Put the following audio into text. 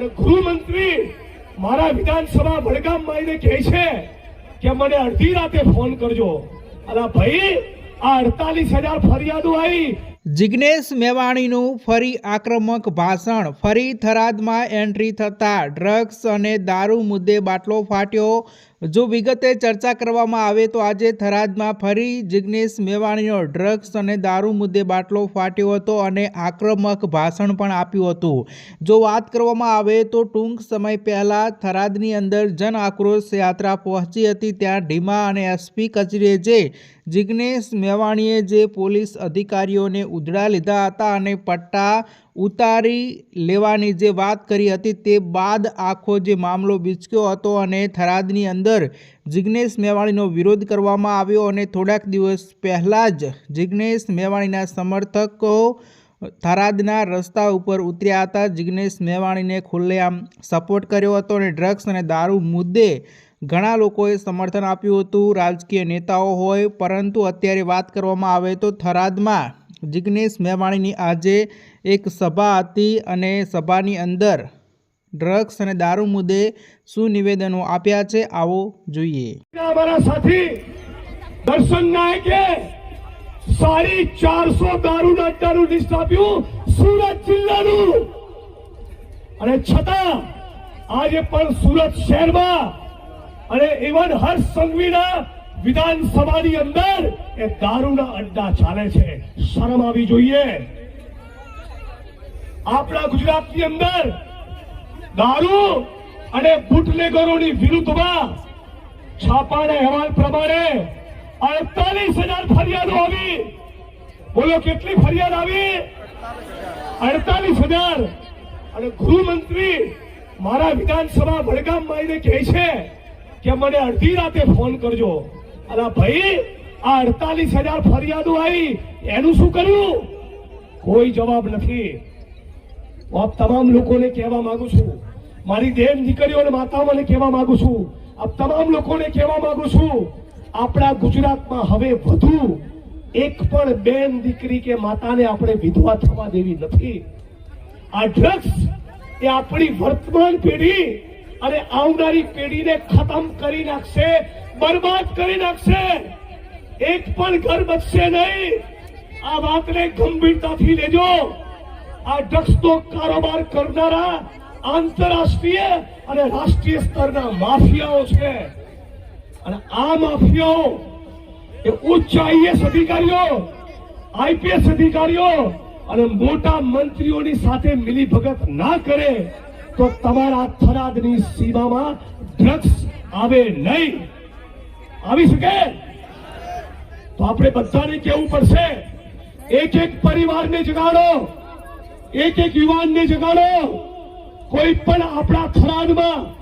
અને ગૃહમંત્રી મારા વિધાનસભા વડગામમાં આવીને કહે છે કે મને અડધી રાતે ફોન કરજો. અલા ભાઈ, આ અડતાલીસ હજાર ફરિયાદો આવી જિગ્નેશ મેવાણીનું ફરી આક્રમક ભાષણ. ફરી થરાદમાં એન્ટ્રી થતાં ડ્રગ્સ અને દારૂ મુદ્દે બાટલો ફાટ્યો. જો વિગતે ચર્ચા કરવામાં આવે તો આજે થરાદમાં ફરી જિગ્નેશ મેવાણીનો ડ્રગ્સ અને દારૂ મુદ્દે બાટલો ફાટ્યો હતો અને આક્રમક ભાષણ પણ આપ્યું હતું. જો વાત કરવામાં આવે તો ટૂંક સમય પહેલાં થરાદની અંદર જન આક્રોશ યાત્રા પહોંચી હતી ત્યાં ઢીમા અને એસપી કચેરીએ જે જિગ્નેશ મેવાણીએ જે પોલીસ અધિકારીઓને ઉધડા લીધા હતા અને પટ્ટા ઉતારી લેવાની જે વાત કરી હતી તે બાદ આખો જે મામલો બીચક્યો હતો અને થરાદની અંદર જિગ્નેશ મેવાણીનો વિરોધ કરવામાં આવ્યો અને થોડાક દિવસ પહેલાં જ જિગ્નેશ મેવાણીના સમર્થકો થરાદના રસ્તા ઉપર ઉતર્યા હતા. જિગ્નેશ મેવાણીને ખુલ્લેઆમ સપોર્ટ કર્યો હતો અને ડ્રગ્સ અને દારૂ મુદ્દે ઘણા લોકોએ સમર્થન આપ્યું હતું. રાજકીય નેતાઓ હોય, પરંતુ અત્યારે વાત કરવામાં આવે તો થરાદમાં જિગ્નેશ મેવાણીની આજે એક સભા હતી અને સભાની અંદર ડ્રગ્સ અને દારૂ મુદ્દે શું નિવેદનો આપ્યા છે. આવો જોઈએ. દર્શન નાયકે સાડી ચારસો દારૂના અડ્ડાનું લિસ્ટ આપ્યું, સુરત જિલ્લાનું. અને છતાં આજે પણ સુરત શહેરમાં અને ઇવન હર્ષ સંઘવીના વિધાનસભાની અંદર એ દારૂના અડ્ડા ચાલે છે. શરમ આવી જોઈએ. આપણા ગુજરાતની અંદર દારૂ અને બુટલેગરોની વિરુદ્ધમાં છાપાના અહેવાલ પ્રમાણે અડતાલીસ હજાર ફરિયાદો આવી. બોલો, કેટલી ફરિયાદ આવી? અડતાલીસ હજાર. અને ગૃહમંત્રી મારા વિધાનસભા વડગામ આવીને કહે છે કે મને અડધી રાતે ફોન કરજો. અલા ભાઈ, આ અડતાલીસ હજાર ફરિયાદો આવી, એનું શું કર્યું? કોઈ જવાબ નથી. હું આપ તમામ લોકોને કહેવા માંગુ છું, મારી બેન દીકરીઓ અને માતાઓને કહેવા માંગુ છું, આપ તમામ લોકોને કહેવા માંગુ છું, આપણા ગુજરાતમાં હવે વધુ એક પણ બેન દીકરી કે માતાને આપણે વિધવા થવા દેવી નથી. આ ડ્રગ્સ એ આપણી વર્તમાન પેઢી અને આવનારી પેઢીને ખતમ કરી નાખશે, બરબાદ કરી નાખશે. એક પણ ઘર બચશે નહીં. આ વાતને ગંભીરતાથી લેજો. આ ડ્રગ્સનો કારોબાર કરનારા આંતરરાષ્ટ્રીય અને રાષ્ટ્રીય સ્તરના માફિયાઓ છે. અને આ માફિયાઓ એ ઉચ્ચ આઈએસ અધિકારીઓ, આઈપીએસ અધિકારીઓ અને મોટા મંત્રીઓની સાથે મિલીભગત ના કરે તો તમારા થરાદની સીમામાં ડ્રગ્સ આવે નહીં. આવી શકે? તો આપણે બધાને કહેવું પડશે એક એક પરિવારને જગાડો. એક એક યુવાનને જગાડો. કોઈ પણ આપણા થરાદમાં